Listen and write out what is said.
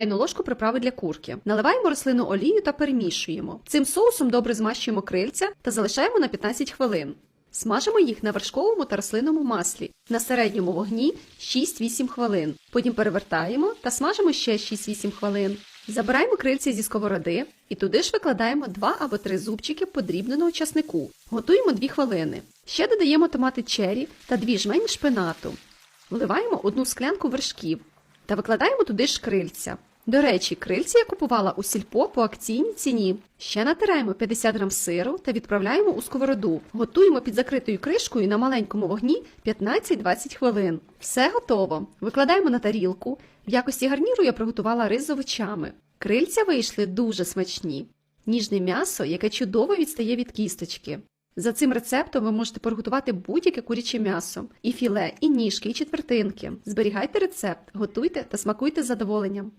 Чайну ложку приправи для курки. Наливаємо рослинну олію та перемішуємо. Цим соусом добре змащуємо крильця та залишаємо на 15 хвилин. Смажимо їх на вершковому та рослинному маслі на середньому вогні 6-8 хвилин. Потім перевертаємо та смажимо ще 6-8 хвилин. Забираємо крильця зі сковороди і туди ж викладаємо 2 або 3 зубчики подрібненого часнику. Готуємо 2 хвилини. Ще додаємо томати чері та 2 жмені шпинату. Вливаємо одну склянку вершків та викладаємо туди ж крильця. До речі, крильця я купувала у сільпо по акційній ціні. Ще натираємо 50 грам сиру та відправляємо у сковороду. Готуємо під закритою кришкою на маленькому вогні 15-20 хвилин. Все готово. Викладаємо на тарілку. В якості гарніру я приготувала рис з овочами. Крильця вийшли дуже смачні. Ніжне м'ясо, яке чудово відстає від кісточки. За цим рецептом ви можете приготувати будь-яке куряче м'ясо, і філе, і ніжки, і четвертинки. Зберігайте рецепт, готуйте та смакуйте з задоволенням.